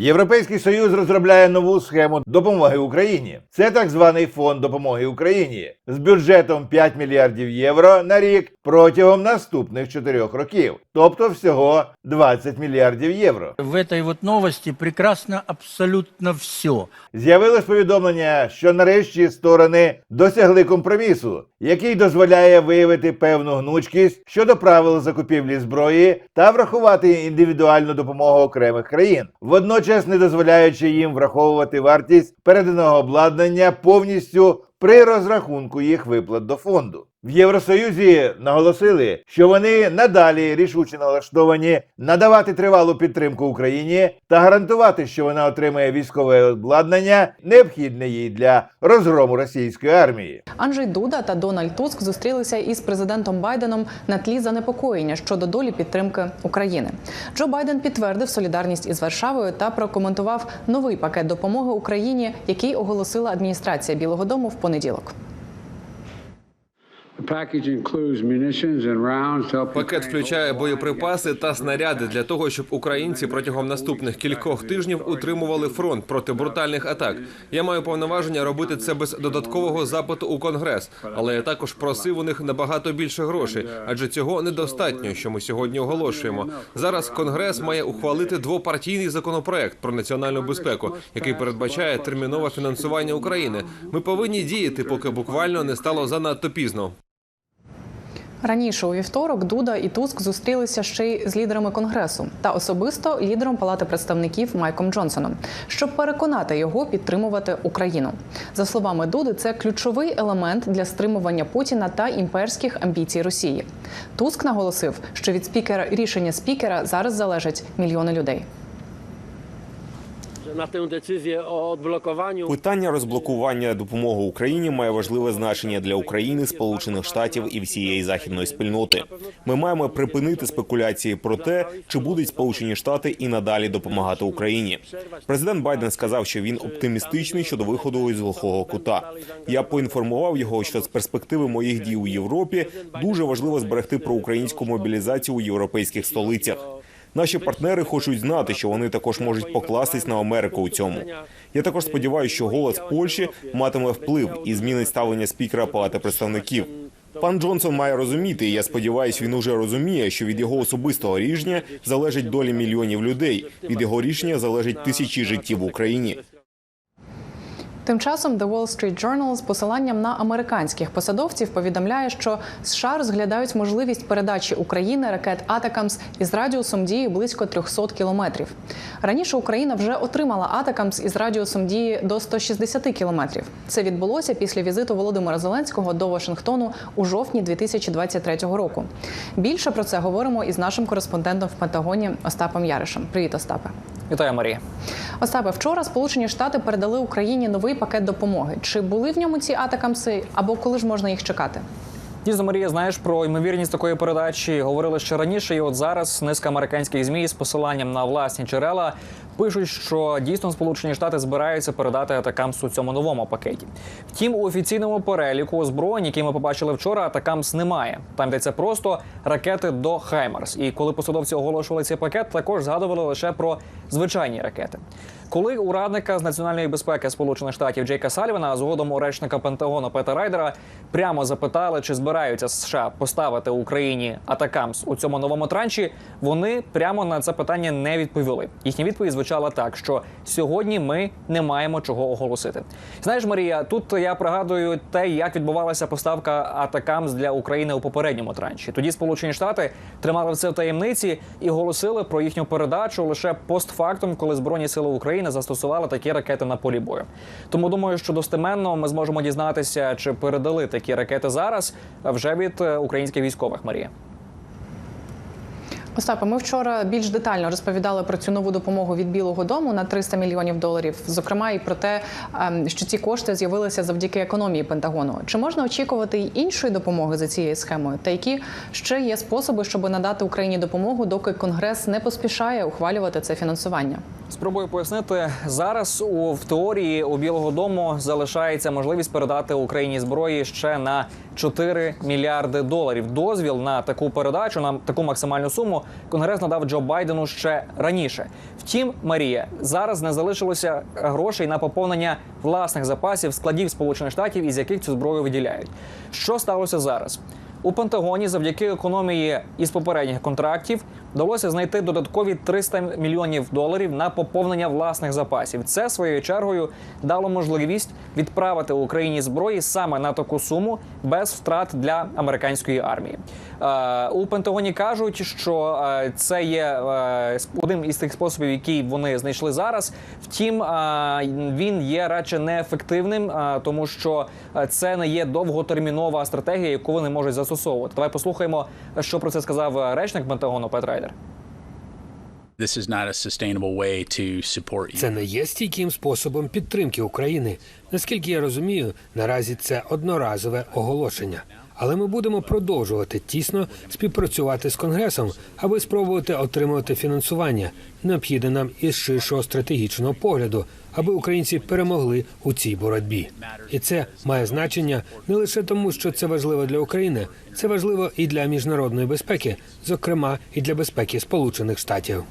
Європейський союз розробляє нову схему допомоги Україні. Це так званий фонд допомоги Україні з бюджетом 5 мільярдів євро на рік протягом наступних 4 років, тобто всього 20 мільярдів євро. В этой вот новости прекрасно абсолютно все. З'явилось повідомлення, що нарешті сторони досягли компромісу, який дозволяє виявити певну гнучкість щодо правил закупівлі зброї та врахувати індивідуальну допомогу окремих країн, водночас не дозволяючи їм враховувати вартість переданого обладнання повністю при розрахунку їх виплат до фонду. В Євросоюзі наголосили, що вони надалі рішуче налаштовані надавати тривалу підтримку Україні та гарантувати, що вона отримає військове обладнання, необхідне їй для розгрому російської армії. Анджей Дуда та Дональд Туск зустрілися із президентом Байденом на тлі занепокоєння щодо долі підтримки України. Джо Байден підтвердив солідарність із Варшавою та прокоментував новий пакет допомоги Україні, який оголосила адміністрація Білого Дому в понеділок. Пакет включає боєприпаси та снаряди для того, щоб українці протягом наступних кількох тижнів утримували фронт проти брутальних атак. Я маю повноваження робити це без додаткового запиту у конгрес, але я також просив у них набагато більше грошей, адже цього недостатньо, що ми сьогодні оголошуємо. Зараз конгрес має ухвалити двопартійний законопроект про національну безпеку, який передбачає термінове фінансування України. Ми повинні діяти, поки буквально не стало занадто пізно. Раніше у вівторок Дуда і Туск зустрілися ще й з лідерами конгресу та особисто лідером Палати представників Майком Джонсоном, щоб переконати його підтримувати Україну. За словами Дуди, це ключовий елемент для стримування Путіна та імперських амбіцій Росії. Туск наголосив, що від спікера рішення спікера зараз залежать мільйони людей. Na tę decyzję o Питання розблокування допомоги Україні має важливе значення для України, Сполучених Штатів і всієї західної спільноти. Ми маємо припинити спекуляції про те, чи будуть Сполучені Штати і надалі допомагати Україні. Президент Байден сказав, що він оптимістичний щодо виходу із глухого кута. Я поінформував його, що з перспективи моїх дій у Європі дуже важливо зберегти проукраїнську мобілізацію у європейських столицях. Наші партнери хочуть знати, що вони також можуть покластись на Америку у цьому. Я також сподіваюся, що голос Польщі матиме вплив і змінить ставлення спікера Палати представників. Пан Джонсон має розуміти, і я сподіваюся, він уже розуміє, що від його особистого рішення залежить долі мільйонів людей. Від його рішення залежить тисячі життів в Україні. Тим часом The Wall Street Journal з посиланням на американських посадовців повідомляє, що США розглядають можливість передачі України ракет Атакамс із радіусом дії близько 300 кілометрів. Раніше Україна вже отримала Атакамс із радіусом дії до 160 кілометрів. Це відбулося після візиту Володимира Зеленського до Вашингтону у жовтні 2023 року. Більше про це говоримо із нашим кореспондентом в Пентагоні Остапом Яришем. Привіт, Остапе. Вітаю, Марія. Остапе, вчора Сполучені Штати передали Україні новий пакет допомоги. Чи були в ньому ці атакамси, або коли ж можна їх чекати? Дійсно, Марія, знаєш про ймовірність такої передачі говорили ще раніше, і от зараз низка американських змі з посиланням на власні джерела пишуть, що дійсно Сполучені Штати збираються передати атакамс у цьому новому пакеті. Втім, у офіційному переліку озброєнь, які ми побачили вчора, атакамс немає. Там йдеться просто ракети до Хаймарс. І коли посадовці оголошували цей пакет, також згадували лише про звичайні ракети. Коли у радника з національної безпеки Сполучених Штатів Джейка Сальвана, а згодом у речника Пентагону Пета Райдера, прямо запитали, чи збираються США поставити Україні атакамс у цьому новому транші, вони прямо на це питання не відповіли. Їхня відповідь звучала так, що сьогодні ми не маємо чого оголосити. Знаєш, Марія, тут я пригадую те, як відбувалася поставка атакамс для України у попередньому транші. Тоді Сполучені Штати тримали це в таємниці і оголосили про їхню передачу лише постфактум, коли збройні сили України застосували такі ракети на полі бою. Тому думаю, що достеменно ми зможемо дізнатися, чи передали такі ракети зараз вже від е, українських військових. Марія. Остапе, ми вчора більш детально розповідали про цю нову допомогу від Білого Дому на 300 мільйонів доларів. Зокрема, і про те, ем, що ці кошти з'явилися завдяки економії Пентагону. Чи можна очікувати й іншої допомоги за цією схемою? Та які ще є способи, щоб надати Україні допомогу, доки Конгрес не поспішає ухвалювати це фінансування? Спробую пояснити зараз. У в теорії у Білого Дому залишається можливість передати Україні зброї ще на 4 мільярди доларів. Дозвіл на таку передачу на таку максимальну суму конгрес надав Джо Байдену ще раніше. Втім, Марія зараз не залишилося грошей на поповнення власних запасів складів Сполучених Штатів, із яких цю зброю виділяють. Що сталося зараз? У Пентагоні завдяки економії із попередніх контрактів вдалося знайти додаткові 300 мільйонів доларів на поповнення власних запасів. Це своєю чергою дало можливість відправити Україні зброї саме на таку суму без втрат для американської армії. Е, у Пентагоні кажуть, що е, це є е, одним із тих способів, які вони знайшли зараз. Втім, е, він є радше неефективним, тому що це не є довготермінова стратегія, яку вони можуть застосовувати. Давай послухаємо, що про це сказав речник Пентагону Пет Райдер. This is not a sustainable way to support Це не є стійким способом підтримки України. Наскільки я розумію, наразі це одноразове оголошення. Але ми будемо продовжувати тісно співпрацювати з конгресом, аби спробувати отримувати фінансування, необхідне нам із ширшого стратегічного погляду, аби українці перемогли у цій боротьбі. І це має значення не лише тому, що це важливо для України, це важливо і для міжнародної безпеки, зокрема і для безпеки Сполучених Штатів.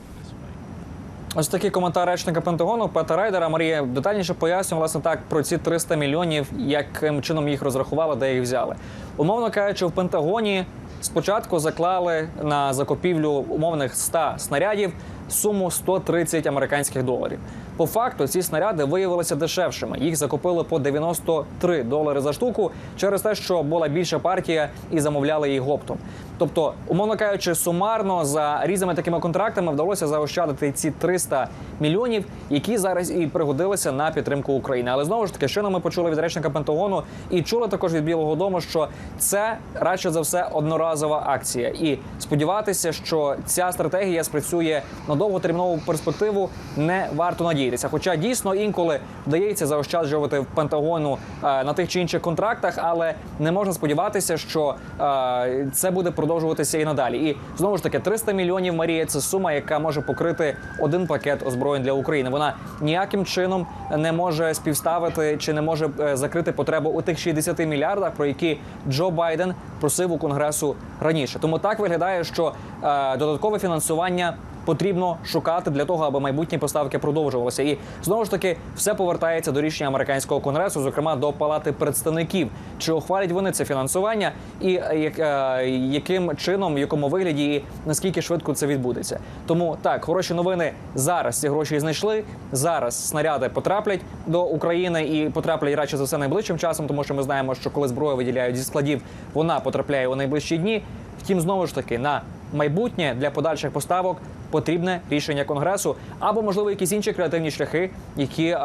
Ось такий коментар речника Пентагону Пета Райдера. Марія детальніше пояснює власне так про ці 300 мільйонів, яким чином їх розрахували, де їх взяли. Умовно кажучи, в Пентагоні спочатку заклали на закупівлю умовних 100 снарядів суму 130 американських доларів. По факту ці снаряди виявилися дешевшими. Їх закупили по 93 долари за штуку через те, що була більша партія і замовляли їх оптом. Тобто, умовно кажучи, сумарно за різними такими контрактами вдалося заощадити ці 300 мільйонів, які зараз і пригодилися на підтримку України. Але знову ж таки, щойно ми почули від речника Пентагону і чули також від Білого Дому, що це радше за все одноразова акція, і сподіватися, що ця стратегія спрацює на довготермінову перспективу, не варто надіятися. Хоча дійсно інколи вдається заощаджувати в Пентагону е, на тих чи інших контрактах, але не можна сподіватися, що е, це буде продовжуватися і надалі. І знову ж таки, 300 мільйонів Марія це сума, яка може покрити один пакет озброєнь для України. Вона ніяким чином не може співставити чи не може е, закрити потребу у тих 60 мільярдах, про які Джо Байден просив у конгресу раніше. Тому так виглядає, що додаткове фінансування. Потрібно шукати для того, аби майбутні поставки продовжувалися, і знову ж таки все повертається до рішення американського конгресу, зокрема до палати представників. Чи ухвалять вони це фінансування, і е, як, е, яким чином, в якому вигляді, і наскільки швидко це відбудеться? Тому так, хороші новини зараз ці гроші знайшли. Зараз снаряди потраплять до України і потраплять радше за все найближчим часом, тому що ми знаємо, що коли зброю виділяють зі складів, вона потрапляє у найближчі дні. Втім, знову ж таки, на майбутнє для подальших поставок потрібне рішення конгресу або можливо якісь інші креативні шляхи, які е,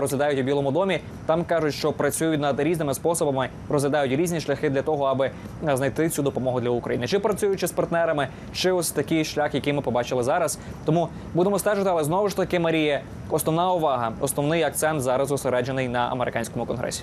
розглядають у Білому домі. Там кажуть, що працюють над різними способами, розглядають різні шляхи для того, аби е, знайти цю допомогу для України, чи працюючи з партнерами, чи ось такий шлях, який ми побачили зараз. Тому будемо стежити, але знову ж таки, Марія, основна увага, основний акцент зараз зосереджений на американському конгресі.